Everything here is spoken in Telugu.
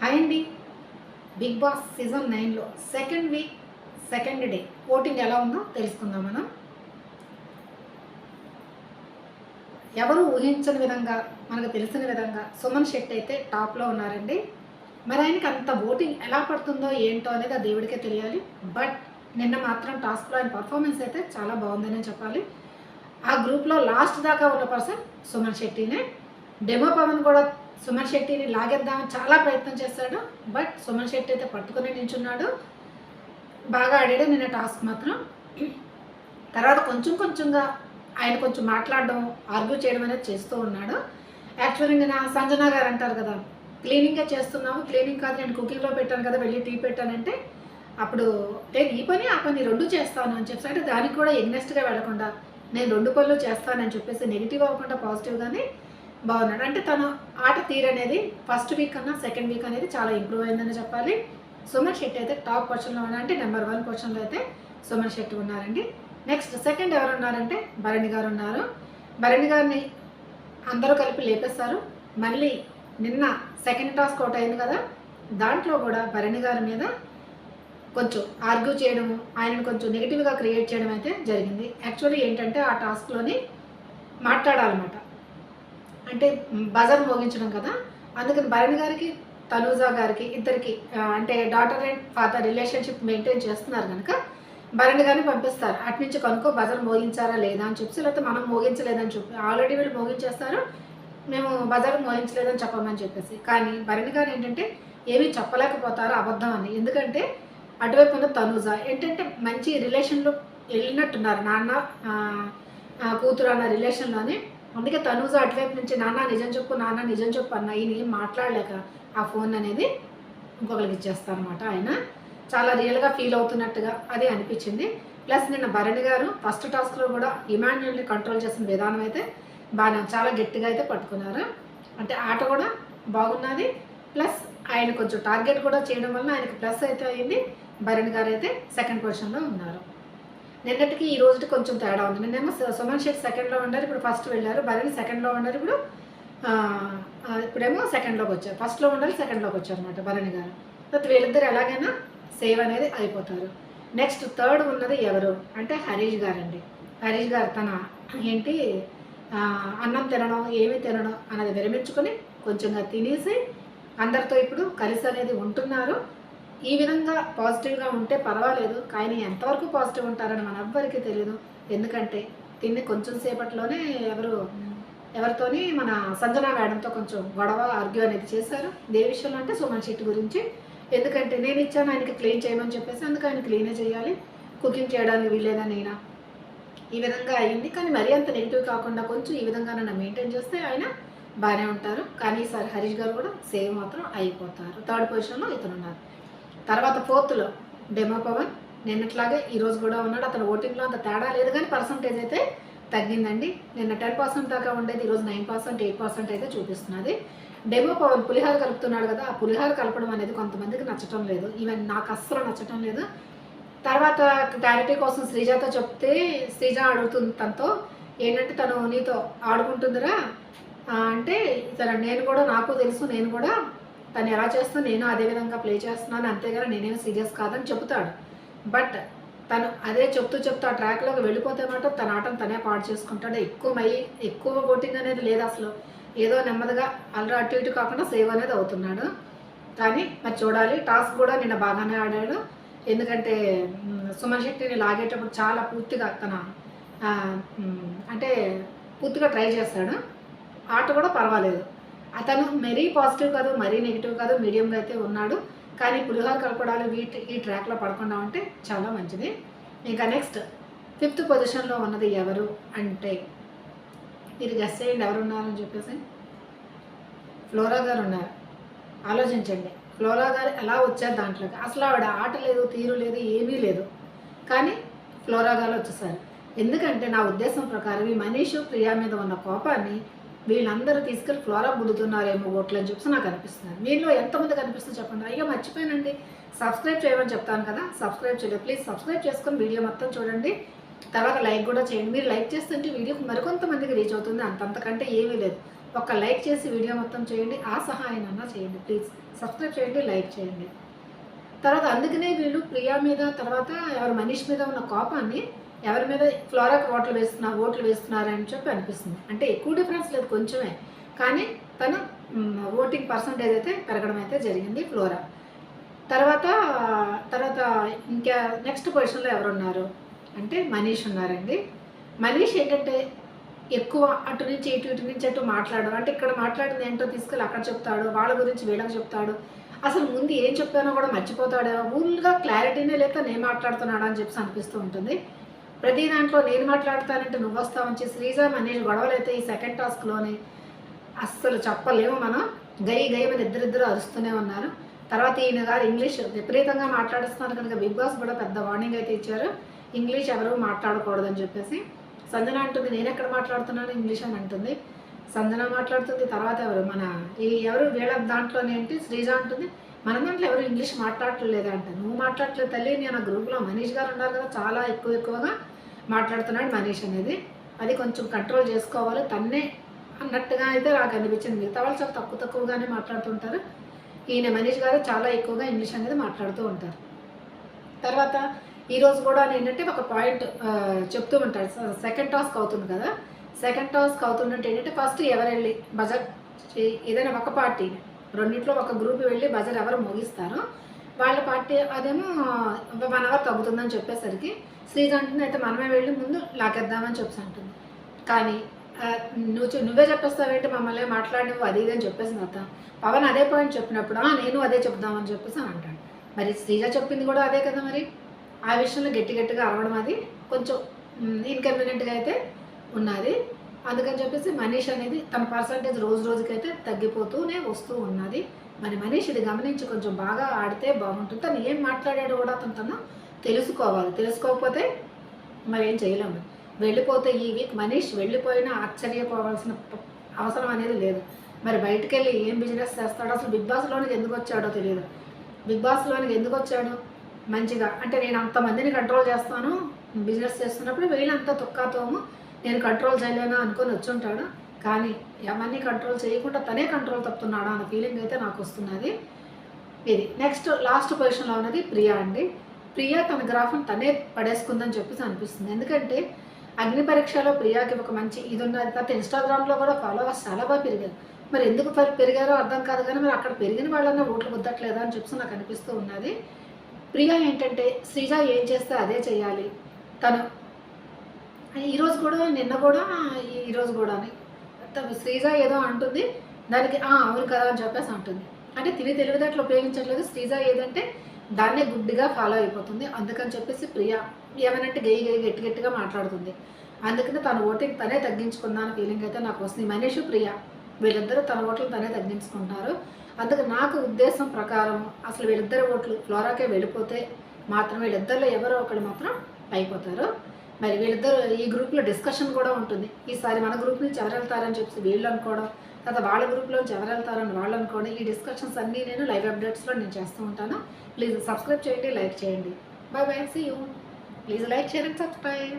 హాయ్ అండి. బిగ్ బాస్ సీజన్ నైన్లో second week second day. Voting ఎలా ఉందో తెలుసుకుందాం మనం. ఎవరు ఊహించని విధంగా మనకు తెలిసిన విధంగా సుమన్ శెట్టి అయితే టాప్లో ఉన్నారండి. మరి ఆయనకి అంత ఓటింగ్ ఎలా పడుతుందో ఏంటో అనేది ఆ దేవుడికే తెలియాలి. బట్ నిన్న మాత్రం టాస్క్లో ఆయన పర్ఫార్మెన్స్ అయితే చాలా బాగుందని చెప్పాలి. ఆ గ్రూప్లో లాస్ట్ దాకా ఉన్న పర్సన్ సుమన్ శెట్టినే. డెమో పవన్ కూడా సుమన్ శెట్టిని లాగేద్దామని చాలా ప్రయత్నం చేశాడు బట్ సుమన్ శెట్టి అయితే పట్టుకుని నించున్నాడు బాగా ఆడాడు నిన్న టాస్క్ మాత్రం. తర్వాత కొంచెం కొంచెంగా ఆయన కొంచెం మాట్లాడడం ఆర్గ్యూ చేయడం అనేది చేస్తూ ఉన్నాడు. యాక్చువల్గా నా సంజన గారు అంటారు కదా క్లీనింగ్గా చేస్తున్నాము క్లీనింగ్ కాదు నేను కుకింగ్లో పెట్టాను కదా వెళ్ళి టీ పెట్టానంటే అప్పుడు నేను ఈ పని ఆ పని రెండు చేస్తాను అని చెప్పి అంటే దానికి కూడా ఎగ్నెస్ట్గా వెళ్ళకుండా నేను రెండు పనులు చేస్తానని చెప్పేసి నెగిటివ్ అవ్వకుండా పాజిటివ్గానే బాగున్నాడు. అంటే తన ఆట తీరు అనేది ఫస్ట్ వీక్ కన్నా సెకండ్ వీక్ అనేది చాలా ఇంప్రూవ్ అయిందని చెప్పాలి. సుమన్ శెట్టి అయితే టాప్ పొజిషన్లో ఉన్నా అంటే నెంబర్ వన్ పొజిషన్లో అయితే సుమన్ శెట్టి ఉన్నారండి. నెక్స్ట్ సెకండ్ ఎవరు ఉన్నారంటే భరణి గారు ఉన్నారు. భరణి గారిని అందరూ కలిపి లేపేస్తారు మళ్ళీ నిన్న సెకండ్ టాస్క్ ఒకటి అయింది కదా దాంట్లో కూడా భరణి గారి మీద కొంచెం ఆర్గ్యూ చేయడము ఆయనను కొంచెం నెగిటివ్గా క్రియేట్ చేయడం అయితే జరిగింది. యాక్చువల్లీ ఏంటంటే ఆ టాస్క్లోని మాట్లాడాలన్నమాట. అంటే బజర్ మోగించడం కదా? అందుకని భరణి గారికి తనూజా గారికి ఇద్దరికి అంటే daughter and father relationship maintain చేస్తున్నారు కనుక భరణి గారిని పంపిస్తారు. అటు నుంచి కనుక్కో బజర్ మోగించారా లేదా అని చెప్పి లేకపోతే మనం మోగించలేదని చెప్పి ఆల్రెడీ వీళ్ళు మోగించేస్తారు మేము బజార్ మోగించలేదని చెప్పమని చెప్పేసి. కానీ భరణి గారు ఏంటంటే ఏమీ చెప్పలేకపోతారు అబద్ధం అని. ఎందుకంటే అటువైపు ఉన్న తనూజ ఏంటంటే మంచి రిలేషన్లో వెళ్ళినట్టున్నారు. నాన్న కూతురు అన్న రిలేషన్లోనే అందుకే తనూజ అటువైపు నుంచి నాన్న నిజం చెప్పు నాన్న నిజం చెప్పు అన్న ఈయన ఏం మాట్లాడలేక ఆ ఫోన్ అనేది ఇంకొకరికి ఇచ్చేస్తారనమాట ఆయన. చాలా రియల్గా ఫీల్ అవుతున్నట్టుగా అది అనిపించింది. ప్లస్ నిన్న భరణి గారు ఫస్ట్ టాస్క్లో కూడా ఇమాన్యుల్ని కంట్రోల్ చేసిన విధానం అయితే బాగా చాలా గట్టిగా అయితే పట్టుకున్నారు. అంటే ఆట కూడా బాగున్నది. ప్లస్ ఆయన కొంచెం టార్గెట్ కూడా చేయడం వల్ల ఆయనకి ప్లస్ అయితే అయింది. భరణ్ గారు అయితే సెకండ్ పొజిషన్లో ఉన్నారు. నిన్నటికి ఈ రోజుకి కొంచెం తేడా ఉంది. నిన్నేమో సుమన్ శెట్టి సెకండ్లో ఉన్నారు ఇప్పుడు ఫస్ట్ వెళ్ళారు. భరణి సెకండ్లో ఉన్నారు ఇప్పుడు. ఇప్పుడేమో సెకండ్లోకి వచ్చారు. ఫస్ట్లో ఉండాలి సెకండ్లోకి వచ్చారు అనమాట భరణి గారు. తర్వాత వీళ్ళిద్దరు ఎలాగైనా సేవ్ అనేది అయిపోతారు. నెక్స్ట్ థర్డ్ ఉన్నది ఎవరు? అంటే హరీష్ గారు అండి హరీష్ గారు తన ఏంటి అన్నం తినడం ఏమి తినడం అనేది విరమించుకొని కొంచెంగా తినేసి అందరితో ఇప్పుడు కలిసి అనేది ఉంటున్నారు. ఈ విధంగా పాజిటివ్గా ఉంటే పర్వాలేదు కానీ ఎంతవరకు పాజిటివ్ ఉంటారని మన ఎవ్వరికీ తెలియదు ఎందుకంటే తిని కొంచెం సేపట్లోనే ఎవరు ఎవరితోని మన సంజన మేడంతో కొంచెం గొడవ ఆర్గ్యూ అనేది చేశారు. ఏ విషయంలో అంటే సుమన్ శెట్టి గురించి. ఎందుకంటే నేను ఇచ్చాను ఆయనకి క్లీన్ చేయమని చెప్పేసి అందుకు ఆయన క్లీనే చేయాలి. కుకింగ్ చేయడానికి వీల్లేదని అయినా ఈ విధంగా అయింది. కానీ మరీ అంత నెగిటివ్ కాకుండా కొంచెం ఈ విధంగా నన్ను మెయింటైన్ చేస్తే ఆయన బాగానే ఉంటారు. కానీ ఈసారి హరీష్ గారు కూడా సేవ్ మాత్రం అయిపోతారు. థర్డ్ పొజిషన్లో ఇతను ఉన్నారు. తర్వాత ఫోర్త్లో డెమో పవన్. నిన్నట్లాగే ఈరోజు కూడా ఉన్నాడు. అతను ఓటింగ్లో అంత తేడా లేదు కానీ పర్సంటేజ్ అయితే తగ్గిందండి. నిన్న టెన్ పర్సెంట్ దాకా ఉండేది ఈరోజు నైన్ పర్సెంట్ ఎయిట్ పర్సెంట్ అయితే చూపిస్తున్నది. డెమో పవన్ పులిహార కలుపుతున్నాడు కదా ఆ పులిహార కలపడం అనేది కొంతమందికి నచ్చటం లేదు. ఈవెన్ నాకు అస్సలు నచ్చటం లేదు. తర్వాత క్లారిటీ కోసం శ్రీజాతో చెప్తే శ్రీజ అడుగుతుంది తనతో ఏంటంటే తను నీతో ఆడుకుంటుందిరా? అంటే సరే నేను కూడా నాకు తెలుసు నేను కూడా తను ఎలా చేస్తా నేను అదే విధంగా ప్లే చేస్తున్నాను అంతేగాని నేనేమి సీరియస్ కాదని చెబుతాడు. బట్ తను అదే చెప్తూ చెప్తూ ఆ ట్రాక్లోకి వెళ్ళిపోతే మాత్రం తన ఆటను తనే పాడు చేసుకుంటాడు. ఎక్కువ మై ఎక్కువ ఓటింగ్ అనేది లేదు అసలు. ఏదో నెమ్మదిగా అలా అటు ఇటు కాకుండా సేవ్ అనేది అవుతున్నాడు. కానీ మరి చూడాలి టాస్క్ కూడా నిన్న బాగానే ఆడాడు. ఎందుకంటే సుమన్ శెట్టిని లాగేటప్పుడు చాలా పూర్తిగా తన అంటే పూర్తిగా ట్రై చేస్తాడు ఆట కూడా పర్వాలేదు. అతను మరీ పాజిటివ్ కాదు మరీ నెగిటివ్ కాదు మీడియంగా అయితే ఉన్నాడు. కానీ పులిహోర కలపడాలు వీటి ఈ ట్రాక్లో పడకుండా ఉంటే చాలా మంచిది. ఇంకా నెక్స్ట్ ఫిఫ్త్ పొజిషన్లో ఉన్నది ఎవరు అంటే మీరు గెస్ చేయండి ఎవరు ఉన్నారని చెప్పేసి. ఫ్లోరా గారు ఉన్నారు. ఆలోచించండి. ఫ్లోరా గారు ఎలా వచ్చారు దాంట్లోకి? అసలు ఆవిడ ఆట లేదు తీరు లేదు ఏమీ లేదు. కానీ ఫ్లోరా గారు వచ్చేసారు. ఎందుకంటే నా ఉద్దేశం ప్రకారం ఈ మనీష్ ప్రియా మీద ఉన్న కోపాన్ని వీళ్ళందరూ తీసుకెళ్ళి ఫ్లోరా బుద్దుతున్నారేమో ఓట్లు అని చెప్పి నాకు అనిపిస్తుంది. మీలో ఎంతమంది కనిపిస్తుంది చెప్పండి. అయ్యో మర్చిపోయానండి. సబ్స్క్రైబ్ చేయమని చెప్తాను కదా. సబ్స్క్రైబ్ చేయండి ప్లీజ్ సబ్స్క్రైబ్ చేసుకొని వీడియో మొత్తం చూడండి. తర్వాత లైక్ కూడా చేయండి. మీరు లైక్ చేస్తుంటే వీడియోకి మరికొంతమందికి రీచ్ అవుతుంది. అంతంతకంటే ఏమీ లేదు. ఒక లైక్ చేసి వీడియో మొత్తం చేయండి ఆ సహాయానన్నా చేయండి. ప్లీజ్ సబ్స్క్రైబ్ చేయండి లైక్ చేయండి. తర్వాత అందుకనే వీళ్ళు ప్రియా మీద తర్వాత ఎవరు మనీష్ మీద ఉన్న కోపాన్ని ఎవరి మీద ఫ్లోరాకి ఓట్లు వేస్తున్నా ఓట్లు వేస్తున్నారని చెప్పి అనిపిస్తుంది. అంటే ఎక్కువ డిఫరెన్స్ లేదు కొంచెమే. కానీ తన ఓటింగ్ పర్సంటేజ్ అయితే పెరగడం అయితే జరిగింది ఫ్లోరా. తర్వాత తర్వాత ఇంకా నెక్స్ట్ పొజిషన్లో ఎవరున్నారు? అంటే మనీష్ ఉన్నారండి. మనీష్ ఏంటంటే ఎక్కువ అటు నుంచి ఇటు ఇటు నుంచి అటు మాట్లాడడం అంటే ఇక్కడ మాట్లాడింది ఏంటో తీసుకెళ్ళి అక్కడ చెప్తాడు వాళ్ళ గురించి వీళ్ళకి చెప్తాడు. అసలు ముందు ఏం చెప్పానో కూడా మర్చిపోతాడేమో ఫుల్గా క్లారిటీనే లేక నేను మాట్లాడుతున్నాడు అని చెప్పి అనిపిస్తూ ఉంటుంది. ప్రతి దాంట్లో నేను మాట్లాడతానంటే నువ్వు వస్తావని చెప్పి శ్రీజ మనీష్ గొడవలు అయితే ఈ సెకండ్ టాస్క్లోనే అస్సలు చెప్పలేము మనం. గై గై మన ఇద్దరిద్దరు అరుస్తూనే ఉన్నారు. తర్వాత ఈయన గారు ఇంగ్లీష్ విపరీతంగా మాట్లాడుస్తున్నారు కనుక బిగ్ బాస్ కూడా పెద్ద వార్నింగ్ అయితే ఇచ్చారు. ఇంగ్లీష్ ఎవరు మాట్లాడకూడదని చెప్పేసి సంజన అంటుంది నేను ఎక్కడ మాట్లాడుతున్నాను? ఇంగ్లీష్ అని అంటుంది. సంజన మాట్లాడుతుంది తర్వాత ఎవరు? మన ఈ ఎవరు వీళ్ళ దాంట్లోనే ఏంటి శ్రీజ అంటుంది. మన దాంట్లో ఎవరు ఇంగ్లీష్ మాట్లాడట్లేదు అంట. నువ్వు మాట్లాడట్లేదు తల్లి నేను ఆ గ్రూప్లో మనీష్ గారు ఉన్నారు కదా చాలా ఎక్కువ ఎక్కువగా మాట్లాడుతున్నాడు మనీష్ అనేది. అది కొంచెం కంట్రోల్ చేసుకోవాలి. తన్నే అన్నట్టుగా అయితే నాకు అనిపించింది. మిగతా వాళ్ళు చాలా తక్కువ తక్కువగానే మాట్లాడుతుంటారు ఈయన మనీష్ గారు చాలా ఎక్కువగా ఇంగ్లీష్ అనేది మాట్లాడుతూ ఉంటారు. తర్వాత ఈరోజు కూడా ఏంటంటే ఒక పాయింట్ చెప్తూ ఉంటాడు సెకండ్ టాస్క్ అవుతుంది కదా. సెకండ్ టాస్క్ అవుతుందంటే ఏంటంటే ఫస్ట్ ఎవరెళ్ళి వెళ్ళి ఏదైనా ఒక పార్టీ రెండిట్లో ఒక గ్రూప్ వెళ్ళి బజార్ ఎవరు ముగిస్తారో వాళ్ళ పార్టీ అదేమో వన్ అవర్ తగ్గుతుందని చెప్పేసరికి శ్రీజ అంటుంది అయితే మనమే వెళ్ళి ముందు లాగేద్దామని చెప్పేసి అంటుంది. కానీ నువ్వు నువ్వే చెప్పేస్తావేంటి మమ్మల్ని? మాట్లాడి నువ్వు అది ఇది అని చెప్పేసి అత్త పవన్ అదే పాయింట్ చెప్పినప్పుడు నేను అదే చెప్దామని చెప్పేసి అని అంటాడు. మరి శ్రీజ చెప్పింది కూడా అదే కదా మరి? ఆ విషయంలో గట్టి గట్టిగా అరవడం అది కొంచెం ఇన్కన్వీనియంట్గా అయితే ఉన్నది. అందుకని చెప్పేసి మనీష్ అనేది తన పర్సంటేజ్ రోజు రోజుకైతే తగ్గిపోతూనే వస్తూ ఉన్నది. మరి మనీష్ ఇది గమనించి కొంచెం బాగా ఆడితే బాగుంటుంది. తను ఏం మాట్లాడాడో కూడా అతను తను తెలుసుకోవాలి. తెలుసుకోకపోతే మరి ఏం చేయలేము వెళ్ళిపోతే ఈ వీక్ మనీష్ వెళ్ళిపోయినా ఆశ్చర్యపోవాల్సిన అవసరం అనేది లేదు. మరి బయటికి వెళ్ళి ఏం బిజినెస్ చేస్తాడో అసలు బిగ్ బాస్లోనికి ఎందుకు వచ్చాడో తెలియదు. బిగ్ బాస్లోనికి ఎందుకు వచ్చాడు? మంచిగా. అంటే నేను అంతమందిని కంట్రోల్ చేస్తాను. బిజినెస్ చేస్తున్నప్పుడు వీళ్ళంతా తొక్కాతోము. నేను కంట్రోల్ చేయలేను అనుకొని వచ్చి ఉంటాడు. కానీ ఎవరిని కంట్రోల్ చేయకుండా తనే కంట్రోల్ తప్పుతున్నాడా అన్న ఫీలింగ్ అయితే నాకు వస్తున్నది. ఇది నెక్స్ట్ లాస్ట్ పొజిషన్లో ఉన్నది ప్రియా అండి. ప్రియా తన గ్రాఫ్ను తనే పడేసుకుందని చెప్పేసి అనిపిస్తుంది. ఎందుకంటే అగ్ని పరీక్షలో ప్రియాకి ఒక మంచి ఇది ఉన్నది. తర్వాత ఇన్స్టాగ్రామ్లో కూడా ఫాలోవర్స్ చాలా బాగా పెరిగారు. మరి ఎందుకు పెరిగారో అర్థం కాదు కానీ మరి అక్కడ పెరిగిన వాళ్ళన్నా ఓట్లు కుదరట్లేదా అని చెప్పేసి నాకు అనిపిస్తూ ఉన్నది. ప్రియా ఏంటంటే శ్రీజ ఏం చేస్తే అదే చేయాలి. తను ఈరోజు కూడా నిన్న కూడా ఈ- ఈరోజు కూడా తను శ్రీజ ఏదో అంటుంది. దానికి "ఆ, అవును కదా అని చెప్పేసి అంటుంది. అంటే తిని తెలివితేటలు ఉపయోగించట్లేదు. శ్రీజ ఏదంటే దాన్నే గుడ్డిగా ఫాలో అయిపోతుంది. అందుకని చెప్పేసి ప్రియా ఏమనంటే గెయ్యి గెయ్యి గట్టి గట్టిగా మాట్లాడుతుంది. అందుకని తన ఓటింగ్ తనే తగ్గించుకుందాని ఫీలింగ్ అయితే నాకు వస్తుంది. మనీష్ ప్రియా వీళ్ళిద్దరూ తన ఓట్లు తనే తగ్గించుకుంటారు. అందుకు నాకు ఉద్దేశం ప్రకారం అసలు వీళ్ళిద్దరు ఓట్లు ఫ్లోరాకే వెళ్ళిపోతే మాత్రం వీళ్ళిద్దరిలో ఎవరో ఒకరు మాత్రం అయిపోతారు. మరి వీళ్ళిద్దరు ఈ గ్రూప్లో డిస్కషన్ కూడా ఉంటుంది. ఈసారి మన గ్రూప్ నుంచి ఎవరు వెళ్తారని చెప్పి వీళ్ళు అనుకోవడం తర్వాత వాళ్ళ గ్రూప్లో నుంచి ఎవరు వెళ్తారని వాళ్ళు అనుకోవడం ఈ డిస్కషన్స్ అన్నీ నేను లైవ్ అప్డేట్స్లో నేను చేస్తూ ఉంటాను. ప్లీజ్ సబ్స్క్రైబ్ చేయండి లైక్ చేయండి. Bye bye see you. Please like share and subscribe.